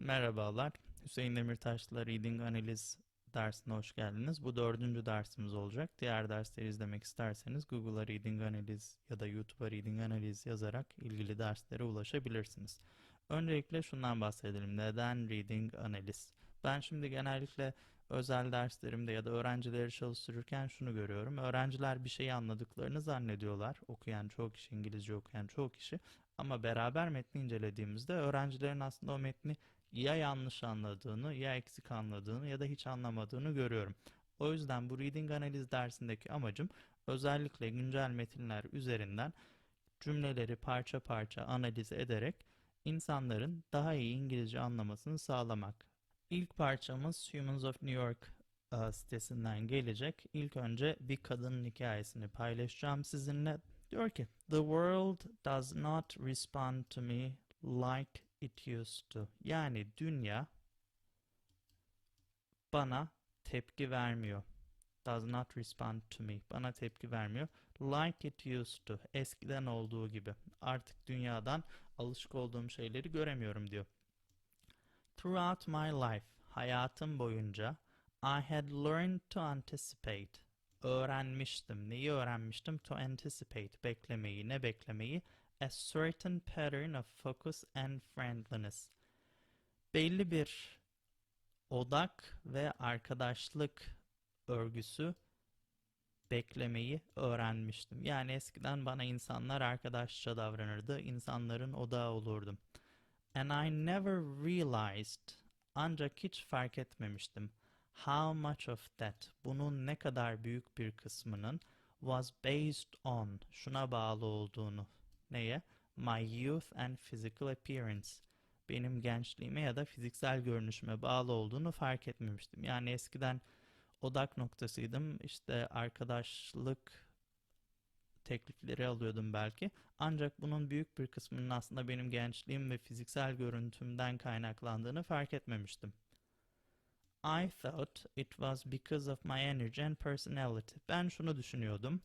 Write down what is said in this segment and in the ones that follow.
Merhabalar. Hüseyin Demirtaş'la Reading Analiz dersine hoş geldiniz. Bu dördüncü dersimiz olacak. Diğer dersleri izlemek isterseniz Google'a Reading Analiz ya da YouTube'a Reading Analiz yazarak ilgili derslere ulaşabilirsiniz. Öncelikle şundan bahsedelim. Neden Reading Analiz? Ben şimdi genellikle özel derslerimde ya da öğrencileri çalıştırırken şunu görüyorum. Öğrenciler bir şeyi anladıklarını zannediyorlar. Okuyan çoğu kişi, İngilizce okuyan çoğu kişi. Ama beraber metni incelediğimizde öğrencilerin aslında o metni ya yanlış anladığını, ya eksik anladığını ya da hiç anlamadığını görüyorum. O yüzden bu reading analiz dersindeki amacım özellikle güncel metinler üzerinden cümleleri parça parça analiz ederek insanların daha iyi İngilizce anlamasını sağlamak. İlk parçamız Humans of New York e, sitesinden gelecek. İlk önce bir kadının hikayesini paylaşacağım sizinle. Diyor ki, The world does not respond to me like it used to. Yani dünya bana tepki vermiyor. Does not respond to me. Bana tepki vermiyor. Like it used to. Eskiden olduğu gibi. Artık dünyadan alışık olduğum şeyleri göremiyorum diyor. Throughout my life, hayatım boyunca I had learned to anticipate. Öğrenmiştim. Neyi öğrenmiştim? To anticipate. Beklemeyi. Ne beklemeyi? A certain pattern of focus and friendliness. Belli bir odak ve arkadaşlık örgüsü beklemeyi öğrenmiştim. Yani eskiden bana insanlar arkadaşça davranırdı. İnsanların odağı olurdum. And I never realized ancak hiç fark etmemiştim. How much of that bunun ne kadar büyük bir kısmının was based on şuna bağlı olduğunu. Neye? My youth and physical appearance. Benim gençliğime ya da fiziksel görünüşüme bağlı olduğunu fark etmemiştim. Yani eskiden odak noktasıydım. İşte arkadaşlık teklifleri alıyordum belki. Ancak bunun büyük bir kısmının aslında benim gençliğim ve fiziksel görüntümden kaynaklandığını fark etmemiştim. I thought it was because of my energy and personality. Ben şunu düşünüyordum.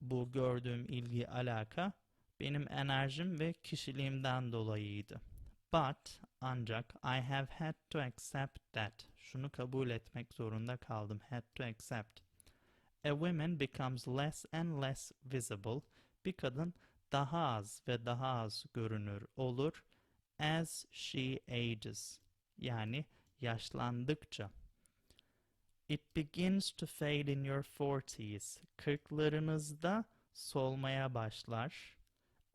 Bu gördüğüm ilgi, alaka benim enerjim ve kişiliğimden dolayıydı. But ancak I have had to accept that. Şunu kabul etmek zorunda kaldım. Had to accept. A woman becomes less and less visible. Bir kadın daha az ve daha az görünür olur as she ages. Yani yaşlandıkça. It begins to fade in your forties. Kırklarınızda solmaya başlar.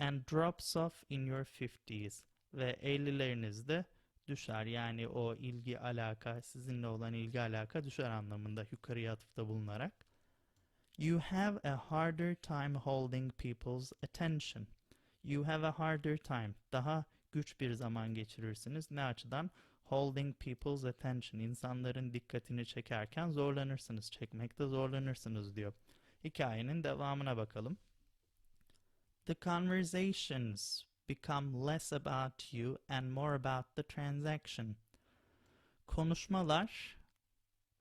And drops off in your fifties. Ve ellilerinizde düşer. Yani o ilgi alaka, sizinle olan ilgi alaka düşer anlamında yukarıya atıfta bulunarak. You have a harder time holding people's attention. You have a harder time. Daha güç bir zaman geçirirsiniz. Ne açıdan? Holding people's attention. İnsanların dikkatini çekerken zorlanırsınız. Çekmekte zorlanırsınız diyor. Hikayenin devamına bakalım. The conversations become less about you and more about the transaction. Konuşmalar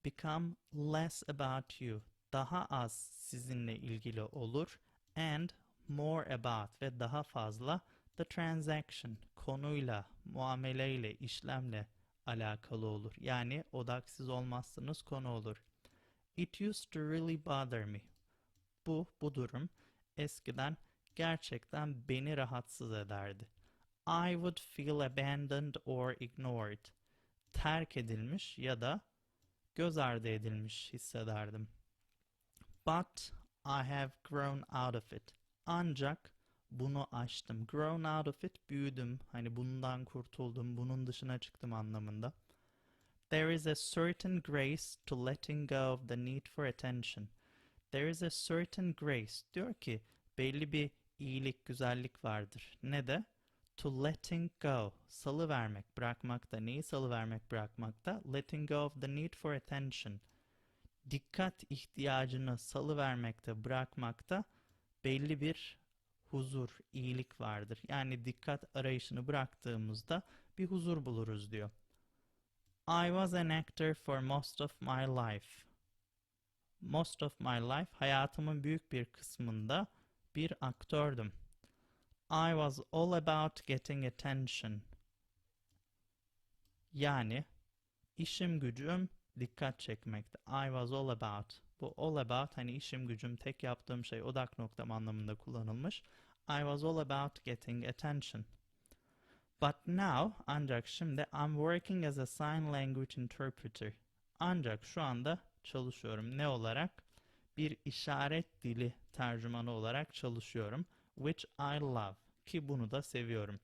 become less about you. Daha az sizinle ilgili olur and more about ve daha fazla the transaction konuyla, muameleyle, işlemle alakalı olur. Yani odaksız olmazsınız konu olur. It used to really bother me. Bu, bu durum eskiden gerçekten beni rahatsız ederdi. I would feel abandoned or ignored. Terk edilmiş ya da göz ardı edilmiş hissederdim. But I have grown out of it. Ancak bunu aştım. Grown out of it, büyüdüm. Hani bundan kurtuldum, bunun dışına çıktım anlamında. There is a certain grace to letting go of the need for attention. There is a certain grace. Diyor ki belli bir iyilik, güzellik vardır. Ne de? To letting go. Salı vermek, bırakmakta. Neyi salı vermek, bırakmakta? Letting go of the need for attention. Dikkat ihtiyacını salı vermekte, bırakmakta belli bir huzur, iyilik vardır. Yani dikkat arayışını bıraktığımızda bir huzur buluruz diyor. I was an actor for most of my life. Most of my life, hayatımın büyük bir kısmında bir aktördüm. I was all about getting attention. Yani işim gücüm dikkat çekmekte. I was all about. Bu all about hani işim gücüm tek yaptığım şey odak noktam anlamında kullanılmış. I was all about getting attention. But now ancak şimdi I'm working as a sign language interpreter. Ancak şu anda çalışıyorum. Ne olarak? Bir işaret dili tercümanı olarak çalışıyorum. Which I love. Ki bunu da seviyorum.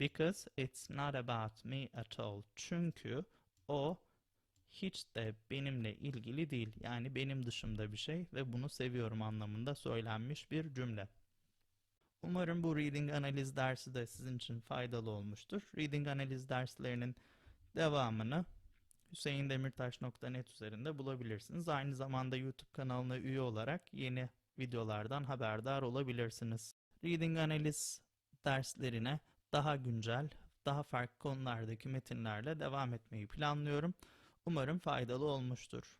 Because it's not about me at all. Çünkü o hiç de benimle ilgili değil. Yani benim dışımda bir şey ve bunu seviyorum anlamında söylenmiş bir cümle. Umarım bu reading analiz dersi de sizin için faydalı olmuştur. Reading analiz derslerinin devamını hüseyindemirtaş.net üzerinde bulabilirsiniz. Aynı zamanda YouTube kanalına üye olarak yeni videolardan haberdar olabilirsiniz. Reading analiz derslerine daha güncel, daha farklı konulardaki metinlerle devam etmeyi planlıyorum. Umarım faydalı olmuştur.